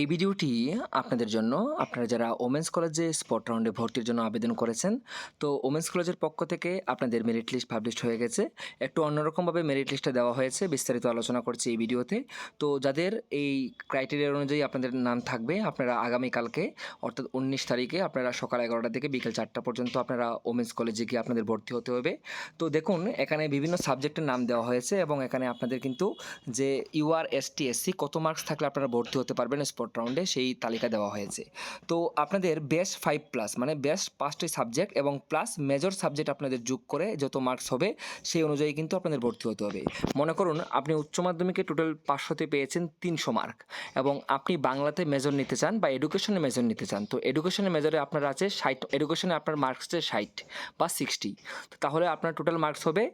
এই ভিডিওটি আপনাদের জন্য, আপনারা যারা ওমেন্স কলেজে স্পট রাউন্ডে ভর্তির জন্য আবেদন করেছেন, তো ওমেন্স কলেজের পক্ষ থেকে আপনাদের মেরিট লিস্ট পাবলিশ হয়ে গেছে। একটু অন্যরকমভাবে মেরিট লিস্টটা দেওয়া হয়েছে, বিস্তারিত আলোচনা করছি এই ভিডিওতে। তো যাদের এই ক্রাইটেরিয়া অনুযায়ী আপনাদের নাম থাকবে, আপনারা আগামীকালকে, অর্থাৎ উনিশ তারিখে আপনারা সকাল এগারোটা থেকে বিকেল চারটা পর্যন্ত আপনারা ওমেন্স কলেজে গিয়ে আপনাদের ভর্তি হতে হবে। তো দেখুন, এখানে বিভিন্ন সাবজেক্টের নাম দেওয়া হয়েছে এবং এখানে আপনাদের কিন্তু যে ইউআর এসটি এসসি কত মার্কস থাকলে আপনারা ভর্তি হতে পারবেন স্পট রাউন্ডে সেই তালিকা দেওয়া হয়েছে। তো আপনাদের বেস্ট ফাইভ প্লাস মানে বেস্ট পাঁচটি সাবজেক্ট এবং প্লাস মেজর সাবজেক্ট আপনাদের যোগ করে যত মার্কস হবে, সেই অনুযায়ী কিন্তু আপনাদের ভর্তি হতে হবে। মনে করুন, আপনি উচ্চ মাধ্যমিকে টোটাল পাঁচশোতে পেয়েছেন তিনশো মার্ক এবং আপনি বাংলাতে মেজর নিতে চান বা এডুকেশনে মেজর নিতে চান, তো এডুকেশনে মেজরে আপনার আছে ষাট এডুকেশনে আপনার মার্কস আছে ষাট বা সিক্সটি তাহলে আপনার টোটাল মার্কস হবে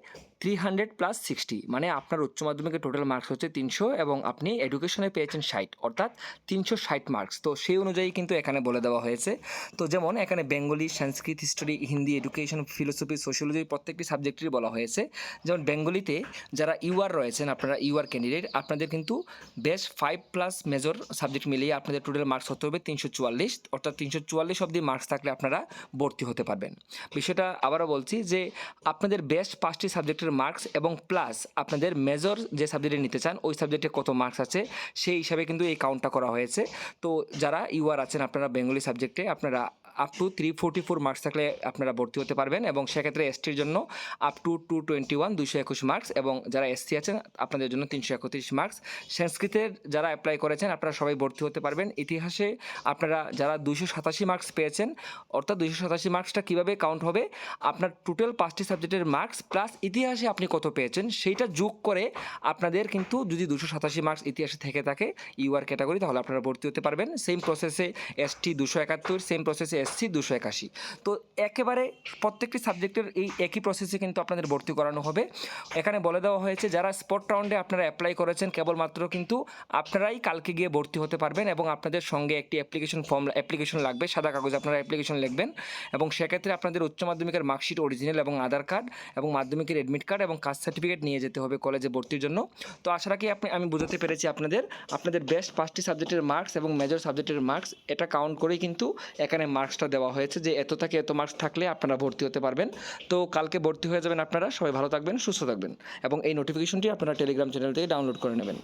থ্রি হান্ড্রেড প্লাস সিক্সটি মানে আপনার উচ্চ মাধ্যমিকে টোটাল মার্কস হচ্ছে তিনশো এবং আপনি এডুকেশনে পেয়েছেন ষাট, অর্থাৎ তিনশো ষাট মার্কস তো সেই অনুযায়ী কিন্তু এখানে বলে দেওয়া হয়েছে। তো যেমন এখানে Bengali, Sanskrit history Hindi education philosophy sociology প্রত্যেকটি সাবজেক্টেরই বলা হয়েছে। যেমন বেঙ্গলিতে যারা ইউআর রয়েছেন, আপনারা ইউআর ক্যান্ডিডেট আপনাদের কিন্তু বেশ ফাইভ প্লাস মেজর সাবজেক্ট মিলিয়ে আপনাদের টোটাল মার্কস হতে হবে তিনশো চুয়াল্লিশ, অর্থাৎ তিনশো চুয়াল্লিশ অবধি মার্কস থাকলে আপনারা ভর্তি হতে পারবেন। বিষয়টা আবারও বলছি যে আপনাদের বেস্ট পাঁচটি সাবজেক্টের মার্কস এবং প্লাস আপনাদের মেজর যে সাবজেক্টে নিতে চান, ওই সাবজেক্টে কত মার্কস আছে, সেই হিসাবে কিন্তু এই কাউন্টটা করা হয়েছে। তো যারা ইউআর আছেন, আপনারা বেঙ্গলি সাবজেক্টে আপনারা up to three forty four marks থাকলে আপনারা ভর্তি হতে পারবেন এবং সেক্ষেত্রে এসটির জন্য up to two twenty one দুশো একুশ মার্কস এবং যারা এসসি আছেন, আপনাদের জন্য তিনশো একত্রিশ মার্কস সংস্কৃতের যারা অ্যাপ্লাই করেছেন, আপনারা সবাই ভর্তি হতে পারবেন। ইতিহাসে আপনারা যারা দুশো সাতাশি মার্কস পেয়েছেন, অর্থাৎ দুশো সাতাশি মার্কসটা কীভাবে কাউন্ট হবে, আপনার টোটাল পাঁচটি সাবজেক্টের মার্কস প্লাস ইতিহাসে আপনি কত পেয়েছেন, সেইটা যোগ করে আপনাদের কিন্তু যদি দুশো সাতাশি মার্কস ইতিহাসে থেকে থাকে ইউআর ক্যাটাগরি তাহলে আপনারা ভর্তি হতে পারবেন। সেম প্রসেসে এসটি দুশো একাত্তর সেম প্রসেসে এসসি দুশো একাশি। তো একেবারে প্রত্যেকটি সাবজেক্টের এই একই প্রসেসে কিন্তু আপনাদের ভর্তি করানো হবে। এখানে বলে দেওয়া হয়েছে, যারা স্পট রাউন্ডে আপনারা অ্যাপ্লাই করেছেন, কেবলমাত্র কিন্তু আপনারাই কালকে গিয়ে ভর্তি হতে পারবেন এবং আপনাদের সঙ্গে একটি অ্যাপ্লিকেশন ফর্ম অ্যাপ্লিকেশন লাগবে, সাদা কাগজে আপনারা অ্যাপ্লিকেশন লিখবেন এবং সেক্ষেত্রে আপনাদের উচ্চ মাধ্যমিকের মার্কশিট অরিজিনাল এবং আধার কার্ড এবং মাধ্যমিকের অ্যাডমিট কার্ড এবং কাস্ট সার্টিফিকেট নিয়ে যেতে হবে কলেজে ভর্তির জন্য। তো আশা রাখি আপনি, আমি বোঝাতে পেরেছি আপনাদের আপনাদের বেস্ট পাঁচটি সাবজেক্টের মার্কস এবং মেজর সাবজেক্টের মার্কস এটা কাউন্ট করেই কিন্তু এখানে মার্কসটা দেওয়া হয়েছে যে এত থেকে এত মার্কস থাকলে আপনারা ভর্তি হতে পারবেন। তো কালকে ভর্তি হয়ে যাবেন আপনারা। সবাই ভালো থাকবেন, সুস্থ থাকবেন। এবং এই নোটিফিকেশনটি আপনারা টেলিগ্রাম চ্যানেল থেকে ডাউনলোড করে নেবেন।